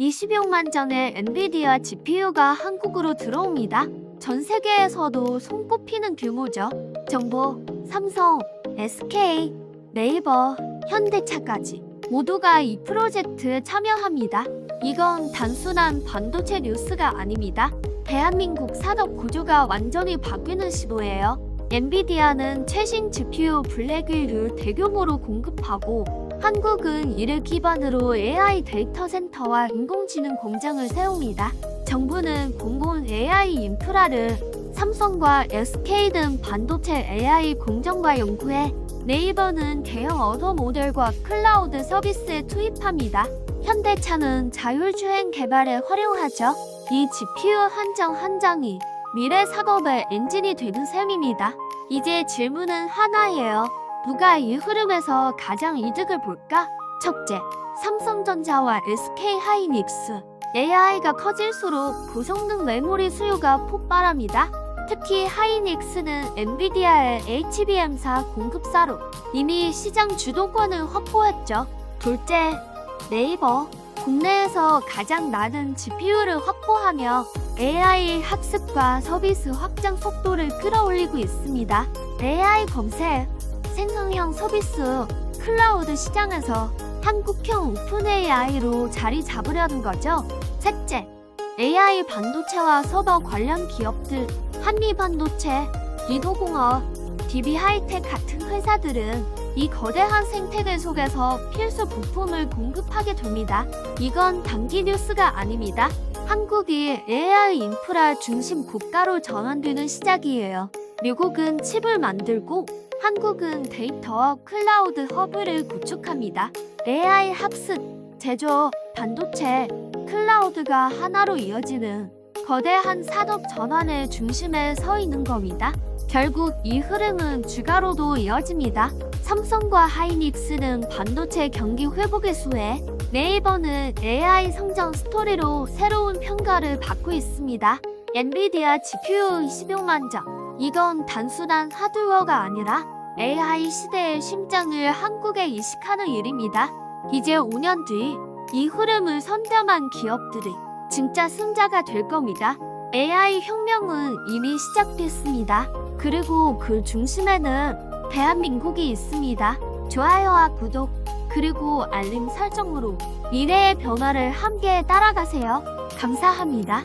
20여만 전에 엔비디아 GPU가 한국으로 들어옵니다. 전 세계에서도 손꼽히는 규모죠. 정보, 삼성, SK, 네이버, 현대차까지 모두가 이 프로젝트 참여합니다. 이건 단순한 반도체 뉴스가 아닙니다. 대한민국 산업 구조가 완전히 바뀌는 시도예요. 엔비디아는 최신 GPU 블랙윌을 대규모로 공급하고 한국은 이를 기반으로 AI 데이터 센터와 인공지능 공장을 세웁니다. 정부는 공공 AI 인프라를 삼성과 SK 등 반도체 AI 공정과 연구에 네이버는 대형 언어 모델과 클라우드 서비스에 투입합니다. 현대차는 자율주행 개발에 활용하죠. 이 GPU 한 장 한 장이 미래 작업의 엔진이 되는 셈입니다. 이제 질문은 하나예요. 누가 이 흐름에서 가장 이득을 볼까? 첫째, 삼성전자와 SK 하이닉스. AI가 커질수록 고성능 메모리 수요가 폭발합니다. 특히 하이닉스는 엔비디아의 HBM사 공급사로 이미 시장 주도권을 확보했죠. 둘째, 네이버. 국내에서 가장 낮은 GPU를 확보하며 AI 학습과 서비스 확장 속도를 끌어올리고 있습니다. AI 검색, 생성형 서비스, 클라우드 시장에서 한국형 오픈 AI로 자리 잡으려는 거죠. 셋째, AI 반도체와 서버 관련 기업들, 한미반도체, 리도공업, DB하이텍 같은 회사들은 이 거대한 생태계 속에서 필수 부품을 공급하게 됩니다. 이건 단기 뉴스가 아닙니다. 한국이 AI 인프라 중심 국가로 전환되는 시작이에요. 미국은 칩을 만들고 한국은 데이터 클라우드 허브를 구축합니다. AI 학습, 제조, 반도체, 클라우드가 하나로 이어지는 거대한 산업 전환의 중심에 서 있는 겁니다. 결국 이 흐름은 주가로도 이어집니다. 삼성과 하이닉스는 반도체 경기 회복의 수에 네이버는 AI 성장 스토리로 새로운 평가를 받고 있습니다. 엔비디아 GPU 26만 점. 이건 단순한 하드웨어가 아니라 AI 시대의 심장을 한국에 이식하는 일입니다. 이제 5년 뒤 이 흐름을 선점한 기업들이 진짜 승자가 될 겁니다. AI 혁명은 이미 시작됐습니다. 그리고 그 중심에는 대한민국이 있습니다. 좋아요와 구독, 그리고 알림 설정으로 미래의 변화를 함께 따라가세요. 감사합니다.